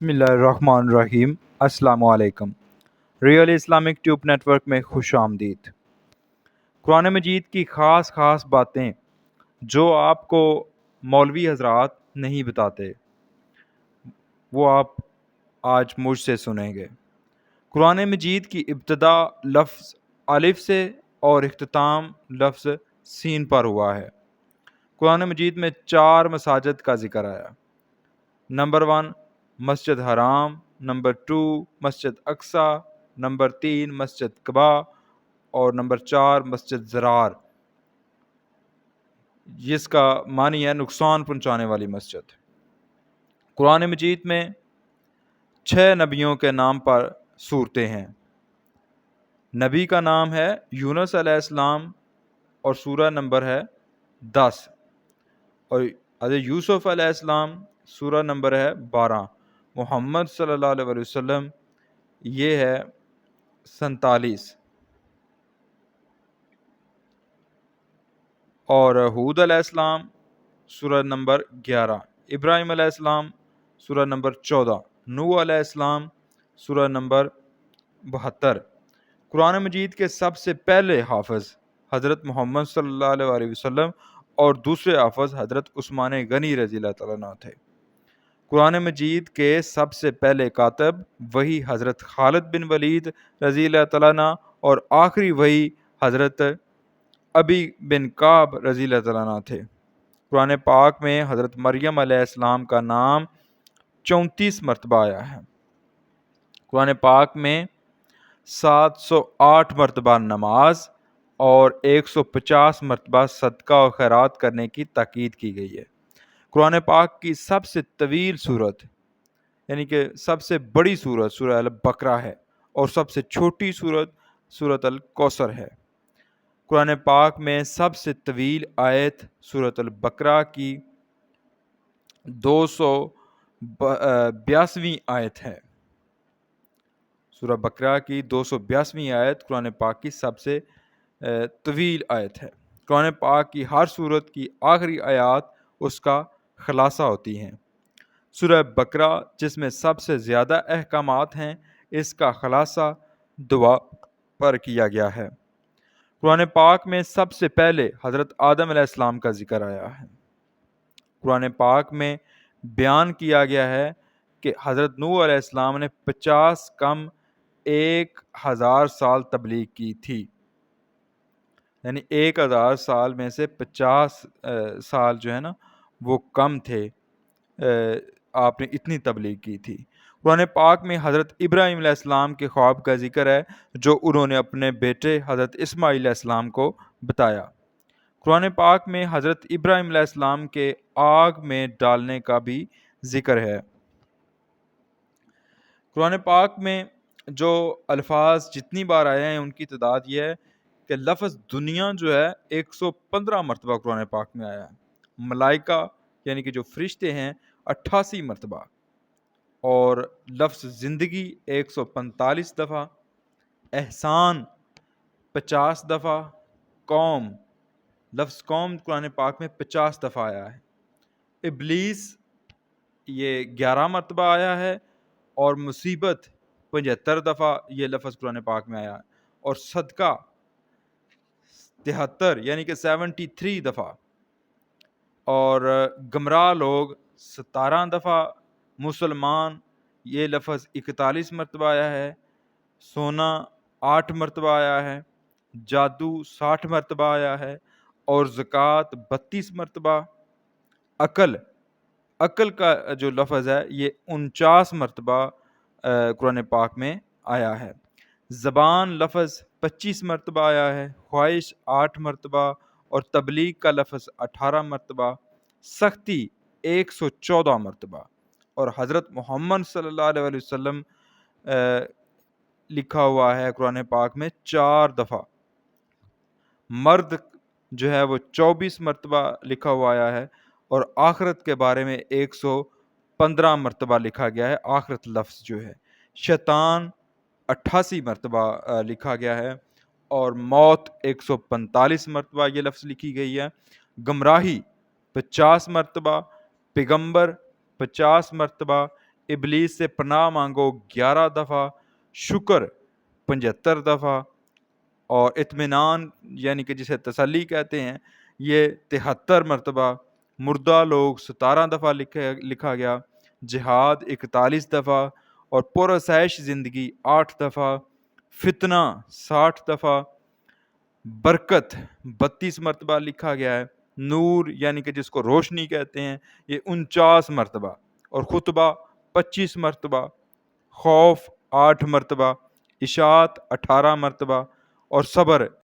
بسم اللہ الرحمن الرحیم السلام علیکم real Islamic tube network میں خوش آمدید. قرآن مجید کی خاص خاص باتیں جو آپ کو مولوی حضرات نہیں بتاتے، وہ آپ آج مجھ سے سنیں گے۔ قرآن مجید کی ابتدا لفظ الف سے اور اختتام لفظ سین پر ہوا ہے۔ قرآن مجید میں چار مساجد کا ذکر آیا۔ نمبر ون مسجد حرام، نمبر ٹو مسجد اقسا نمبر تین مسجد قبا اور نمبر چار مسجد زرار۔ جس کا معنی ہے نقصان پہنچانے والی مسجد۔ قرآن مجید میں چھ نبیوں کے نام پر صورتیں ہیں۔ نبی کا نام ہے یونس علیہ السلام، اور سورہ نمبر ہے دس۔ اور حضرت یوسف علیہ السلام، سورہ نمبر ہے بارہ۔ محمد صلی اللہ علیہ وسلم، یہ ہے سنتالیس۔ اور حود علیہ السلام، سورہ نمبر گیارہ۔ ابراہیم علیہ السلام، سورہ نمبر چودہ۔ نو علیہ السلام، سورہ نمبر بہتر۔ قرآن مجید کے سب سے پہلے حافظ حضرت محمد صلی اللہ علیہ وسلم اور دوسرے حافظ حضرت عثمان غنی رضی اللہ تعالیٰ تھے۔ قرآن مجید کے سب سے پہلے کاتب، وہی حضرت خالد بن ولید رضی اللہ تعالیٰ اور آخری وہی حضرت ابی بن کعب رضی اللہ تعالیٰ تھے۔ قرآن پاک میں حضرت مریم علیہ السلام کا نام چونتیس مرتبہ آیا ہے۔ قرآن پاک میں سات سو آٹھ مرتبہ نماز اور ایک سو پچاس مرتبہ صدقہ و خیرات کرنے کی تاکید کی گئی ہے۔ قرآن پاک کی سب سے طویل صورت یعنی کہ سب سے بڑی صورت سورہ البقرہ ہے اور سب سے چھوٹی صورت صورت الکوثر ہے۔ قرآن پاک میں سب سے طویل آیت صورت البقرہ کی دو سو بیاسویں آیت ہے۔ سورہ بقرہ کی دو سو بیاسویں آیت قرآن پاک کی سب سے طویل آیت ہے۔ قرآن پاک کی ہر صورت کی آخری آیات اس کا خلاصہ ہوتی ہیں۔ سورہ بقرہ، جس میں سب سے زیادہ احکامات ہیں، اس کا خلاصہ دعا پر کیا گیا ہے۔ قرآن پاک میں سب سے پہلے حضرت آدم علیہ السلام کا ذکر آیا ہے۔ قرآن پاک میں بیان کیا گیا ہے کہ حضرت نو علیہ السلام نے پچاس کم ایک ہزار سال تبلیغ کی تھی۔ یعنی ایک ہزار سال میں سے پچاس سال جو ہے نا وہ کم تھے آپ نے اتنی تبلیغ کی تھی۔ قرآن پاک میں حضرت ابراہیم علیہ السلام کے خواب کا ذکر ہے، جو انہوں نے اپنے بیٹے حضرت اسماعیل علیہ السلام کو بتایا۔ قرآن پاک میں حضرت ابراہیم علیہ السلام کے آگ میں ڈالنے کا بھی ذکر ہے۔ قرآن پاک میں جو الفاظ جتنی بار آئے ہیں، ان کی تعداد یہ ہے کہ لفظ دنیا جو ہے، ایک سو پندرہ مرتبہ قرآن پاک میں آیا ہے۔ ملائکہ یعنی کہ جو فرشتے ہیں، اٹھاسی مرتبہ۔ اور لفظ زندگی ایک سو پنتالیس دفعہ، احسان پچاس دفعہ، قوم، لفظ قوم قرآن پاک میں پچاس دفعہ آیا ہے۔ ابلیس یہ گیارہ مرتبہ آیا ہے اور مصیبت پچہتر دفعہ یہ لفظ قرآن پاک میں آیا ہے۔ اور صدقہ تہتر یعنی کہ سیونٹی تھری دفعہ۔ اور گمراہ لوگ ستارہ دفعہ مسلمان، یہ لفظ اکتالیس مرتبہ آیا ہے، سونا آٹھ مرتبہ آیا ہے، جادو ساٹھ مرتبہ آیا ہے اور زکوٰۃ بتیس مرتبہ۔ عقل عقل کا جو لفظ ہے، یہ انچاس مرتبہ قرآن پاک میں آیا ہے۔ زبان لفظ پچیس مرتبہ آیا ہے، خواہش آٹھ مرتبہ اور تبلیغ کا لفظ اٹھارہ مرتبہ، سختی ایک سو چودہ مرتبہ۔ اور حضرت محمد صلی اللہ علیہ وسلم لکھا ہوا ہے قرآن پاک میں چار دفعہ۔ مرد جو ہے وہ چوبیس مرتبہ لکھا ہوا آیا ہے اور آخرت کے بارے میں ایک سو پندرہ مرتبہ لکھا گیا ہے، آخرت لفظ جو ہے۔ شیطان اٹھاسی مرتبہ لکھا گیا ہے۔ اور موت ایک سو پنتالیس مرتبہ یہ لفظ لکھی گئی ہے۔ گمراہی پچاس مرتبہ، پیغمبر پچاس مرتبہ، ابلیس سے پناہ مانگو گیارہ دفعہ، شکر پچہتر دفعہ اور اطمینان یعنی کہ جسے تسلی کہتے ہیں، یہ تہتر مرتبہ مردہ لوگ ستارہ دفعہ لکھے، لکھا گیا۔ جہاد اکتالیس دفعہ اور پرسائش زندگی آٹھ دفعہ۔ فتنہ، ساٹھ دفعہ برکت، بتیس مرتبہ لکھا گیا ہے۔ نور یعنی کہ جس کو روشنی کہتے ہیں، یہ انچاس مرتبہ اور خطبہ پچیس مرتبہ، خوف آٹھ مرتبہ، اشاعت اٹھارہ مرتبہ اور صبر